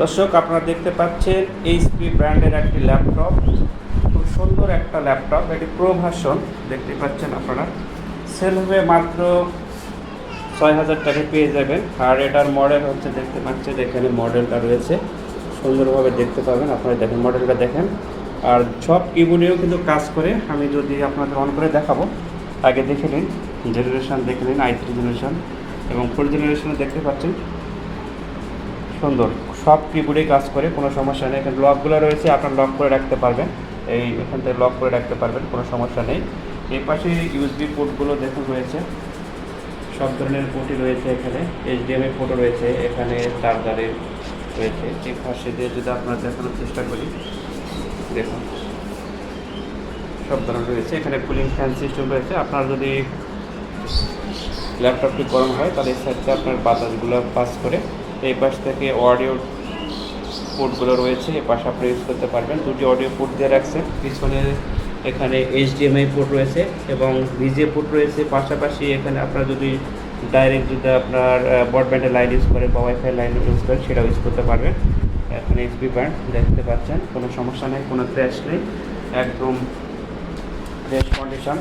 দর্শক, আপনারা দেখতে পাচ্ছেন এইচপি ব্র্যান্ডের একটি ল্যাপটপ। খুব সুন্দর একটা ল্যাপটপ, এটি প্রো ভার্সন দেখতে পাচ্ছেন আপনারা। সেল হবে মাত্র ছয় হাজার টাকা পেয়ে যাবেন। আর এটার মডেল হচ্ছে, দেখতে পাচ্ছেন, এখানে মডেলটা রয়েছে। সুন্দরভাবে দেখতে পাবেন, আপনারা দেখেন মডেলটা দেখেন। আর সব কিবোর্ডেও কিন্তু কাজ করে। আমি যদি আপনাদের অন করে দেখাবো, আগে দেখে নিন। জেনারেশন দেখে নিন আই থ্রি জেনারেশন এবং ফোর জেনারেশনে দেখতে পাচ্ছেন। সুন্দর। সব কিবোর্ডে কাজ করে, কোনো সমস্যা নেই। এখানে লকগুলো রয়েছে, আপনার লক করে রাখতে পারবেন। এই এখান থেকে লক করে রাখতে পারবেন, কোনো সমস্যা নেই। এই পাশে ইউএসবি পোর্টগুলো দেখুন রয়েছে। সব ধরনের পোর্টই রয়েছে এখানে। এইচডিএমআই পোর্টও রয়েছে এখানে চার্জারের রয়েছে। এই পাশে দিয়ে যদি আপনারা দেখানোর চেষ্টা করি, দেখুন। সব ধরনের রয়েছে। এখানে কুলিং ফ্যান সিস্টেম রয়েছে। আপনার যদি ল্যাপটপটি গরম হয়, তাহলে এই সাইডে আপনার বাতাসগুলো পাস করে এই পাশ থেকে অডিও পোর্টগুলো রয়েছে এই পাশে আপনি ইউজ করতে পারবেন। দুটি অডিও পোর্ট দিয়ে রাখছেন। পিছনে এখানে এইচডিএমআই পোর্ট রয়েছে এবং ভিজে পোর্ট রয়েছে। পাশাপাশি এখানে আপনার যদি ডাইরেক্ট যদি আপনার ব্রডব্যান্ডের লাইন ইউজ করে বা ওয়াইফাই লাইন ইউজ করেন, সেটাও ইউজ করতে পারবেন। এখানে এইচপি ব্র্যান্ড দেখতে পাচ্ছেন, কোনো সমস্যা নেই, কোনো ক্র্যাশ নেই, একদম ফ্রেশ কন্ডিশন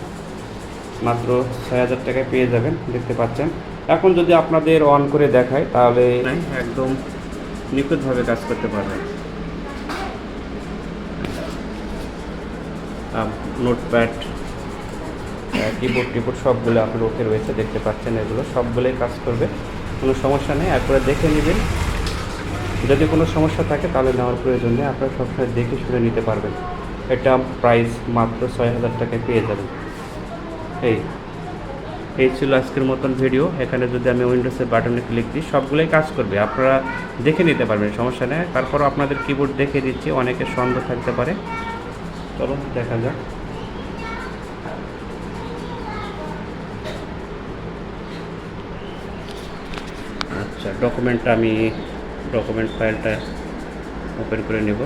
মাত্র ছয় হাজার টাকায় পেয়ে যাবেন, দেখতে পাচ্ছেন। এখন যদি আপনাদের অন করে দেখায় তাহলে একদম নিখুঁতভাবে কাজ করতে পারবেন। নোটপ্যাড কিবোর্ড টিবোর্ড সবগুলো আপনার ওকে রয়েছে দেখতে পাচ্ছেন এগুলো সবগুলোই কাজ করবে কোনো সমস্যা নেই একবারে দেখে নেবেন। যদি কোনো সমস্যা থাকে তাহলে নেওয়ার প্রয়োজন নেই আপনারা সবসময় দেখে শুনে নিতে পারবেন। এটা প্রাইস মাত্র ছয় হাজার টাকায় পেয়ে যাবেন। এই এই ছিল আজকের মতন ভিডিও। এখানে যদি আমি উইন্ডোজের বাটনে ক্লিক দিই, সবগুলোই কাজ করবে। আপনারা দেখে নিতে পারবেন, সমস্যা নেই। তারপরও আপনাদের কিবোর্ড দেখে দিচ্ছি, অনেকের সন্দেহ থাকতে পারে। চলো দেখা যাক। আচ্ছা ডকুমেন্টটা আমি ডকুমেন্ট ফাইলটা ওপেন করে নেব।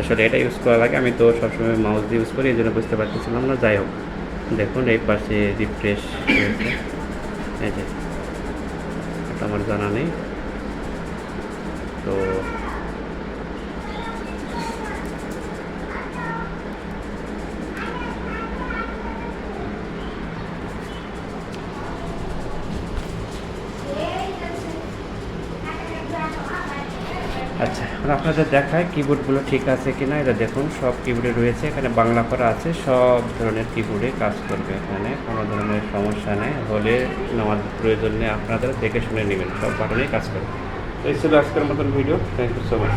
আসলে এটা ইউজ করার আগে আমি তো সবসময় মাউস দিয়ে ইউজ করি, এই জন্য বুঝতে পারতেছিলাম না। যাই হোক, দেখুন, এই পাশে রিফ্রেশ রয়েছে এই যে আমার জানা নেই। তো আচ্ছা এখন আপনাদের দেখায় কিবোর্ডগুলো ঠিক আছে কি না এটা দেখুন, সব কিবোর্ডে রয়েছে, এখানে বাংলা করা আছে, সব ধরনের কিবোর্ডে কাজ করবে এখানে, কোনো ধরনের সমস্যা নেই। হলে নেওয়ার প্রয়োজন নেই আপনাদের, দেখে শুনে নেবেন, সব বাটনেই কাজ করবে। এই ছিল আজকের মতন video thank you so much